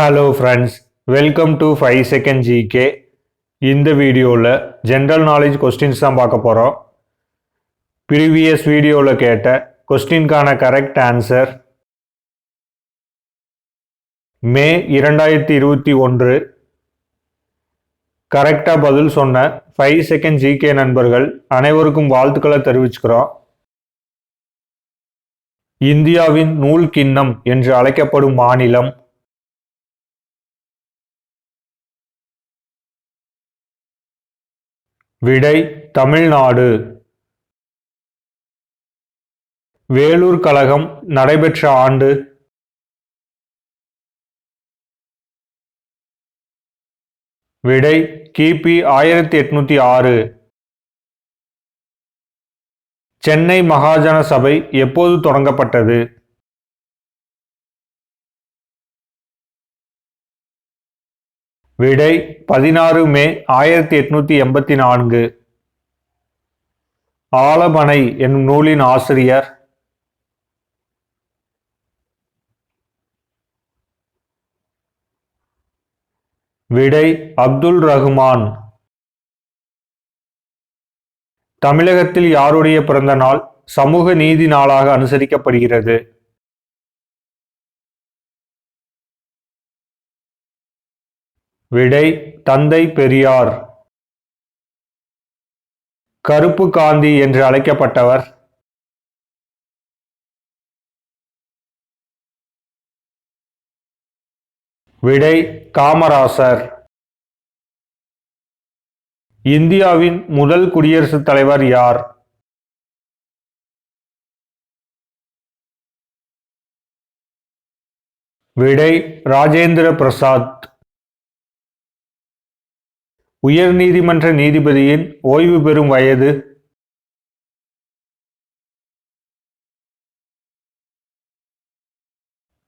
Hello friends welcome to five second GK இந்த வீடியோவில் general knowledge questions தான் பார்க்க போகிறோம் ப்ரீவியஸ் வீடியோவில் கேட்ட கொஸ்டின்கான கரெக்ட் ஆன்சர் மே இரண்டாயிரத்தி இருபத்தி ஒன்று. கரெக்டாக பதில் சொன்ன ஃபைவ் செகண்ட் ஜிகே நண்பர்கள் அனைவருக்கும் வாழ்த்துக்களை தெரிவிச்சுக்கிறோம். இந்தியாவின் நூல் கிண்ணம் என்று அழைக்கப்படும் மாநிலம் விடை தமிழ்நாடு. வேலூர் கழகம் நடைபெற்ற ஆண்டு. விடை கிபி ஆயிரத்தி எட்நூத்தி ஆறு. சென்னை மகாஜன சபை எப்போது தொடங்கப்பட்டது? விடை பதினாறு மே ஆயிரத்தி எட்நூத்தி எண்பத்தி நான்கு. ஆலமனை என்னும் நூலின் ஆசிரியர். விடை அப்துல் ரஹ்மான். தமிழகத்தில் யாருடைய பிறந்த நாள் சமூக நீதி நாளாக அனுசரிக்கப்படுகிறது? விடை தந்தை பெரியார். கருப்பு காந்தி என்று அழைக்கப்பட்டவர். விடை காமராசர். இந்தியாவின் முதல் குடியரசுத் தலைவர் யார்? விடை ராஜேந்திர பிரசாத். உயர் நீதிமன்ற நீதிபதியின் ஓய்வு பெறும் வயது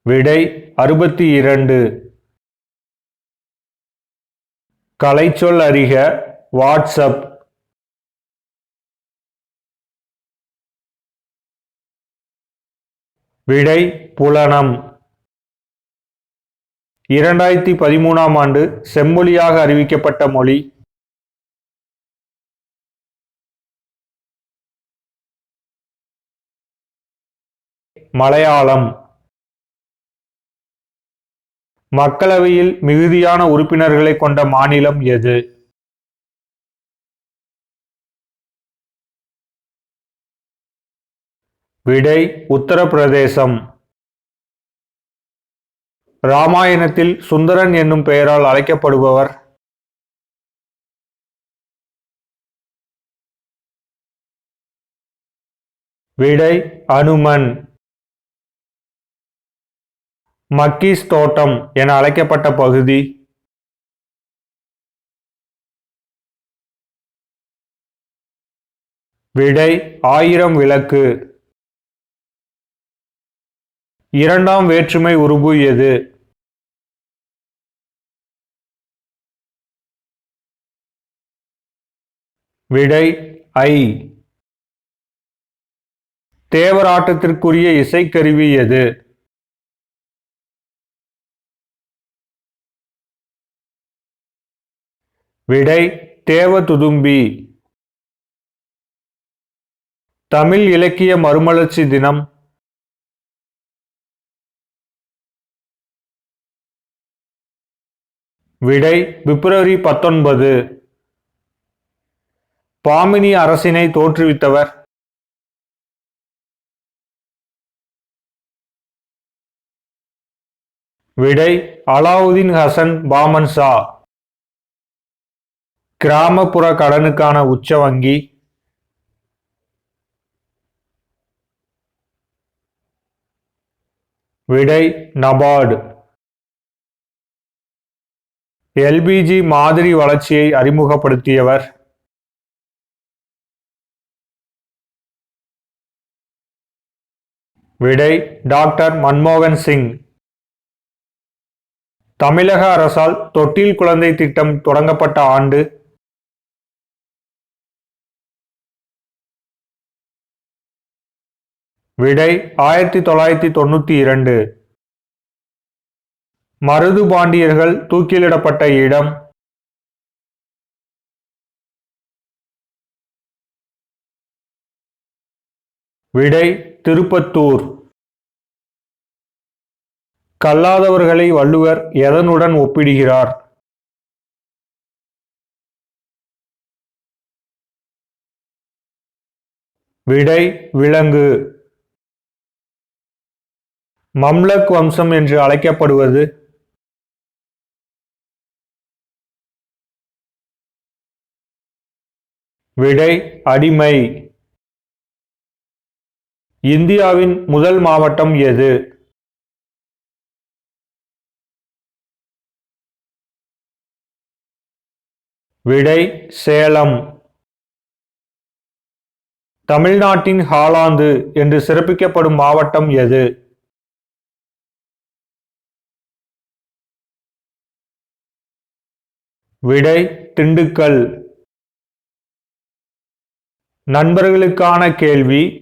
விடை அறுபத்தி இரண்டு. கலைச்சொல் அறிக வாட்ஸ்அப். விடை புலனம். இரண்டாயிரத்தி பதிமூணாம் ஆண்டு செம்மொழியாக அறிவிக்கப்பட்ட மொழி. மலையாளம். மக்களவையில் மிகுதியான உறுப்பினர்களை கொண்ட மாநிலம் எது? விடை உத்தரப்பிரதேசம். ராமாயணத்தில் சுந்தரன் என்னும் பெயரால் அழைக்கப்படுபவர். விடை அனுமன். மக்கீஸ் தோட்டம் என அழைக்கப்பட்ட பகுதி. விடை ஆயிரம் விளக்கு. இரண்டாம் வேற்றுமை உருபு எது? விடை ஐ. தேவராட்டத்திற்குரிய இசைக்கருவி எது? விடை தேவதுதும்பி. தமிழ் இலக்கிய மறுமலர்ச்சி தினம். விடை பிப்ரவரி பத்தொன்பது. பாமினி அரசினை தோற்றுவித்தவர். விடை அலாவுதீன் ஹசன் பாமன் ஷா. கிராமப்புற கடனுக்கான உச்ச வங்கி. விடை நபார்டு. எல்பிஜி மாதிரி வளர்ச்சியை அறிமுகப்படுத்தியவர். விடை டாக்டர் மன்மோகன் சிங். தமிழக அரசால் தொட்டில் குழந்தை திட்டம் தொடங்கப்பட்ட ஆண்டு விடை ஆயிரத்தி தொள்ளாயிரத்தி தொண்ணூத்தி இரண்டு. மருது பாண்டியர்கள் தூக்கிலிடப்பட்ட இடம் விடை திருப்பத்தூர். கல்லாதவர்களை வள்ளுவர் எதனுடன் ஒப்பிடுகிறார்? விடை விலங்கு. மம்லக் வம்சம் என்று அழைக்கப்படுவது விடை அடிமை. இந்தியாவின் முதல் மாவட்டம் எது? விடை சேலம். தமிழ்நாட்டின் ஹாலாந்து என்று சிறப்பிக்கப்படும் மாவட்டம் எது? விடை திண்டுக்கல். நண்பர்களுக்கான கேள்வி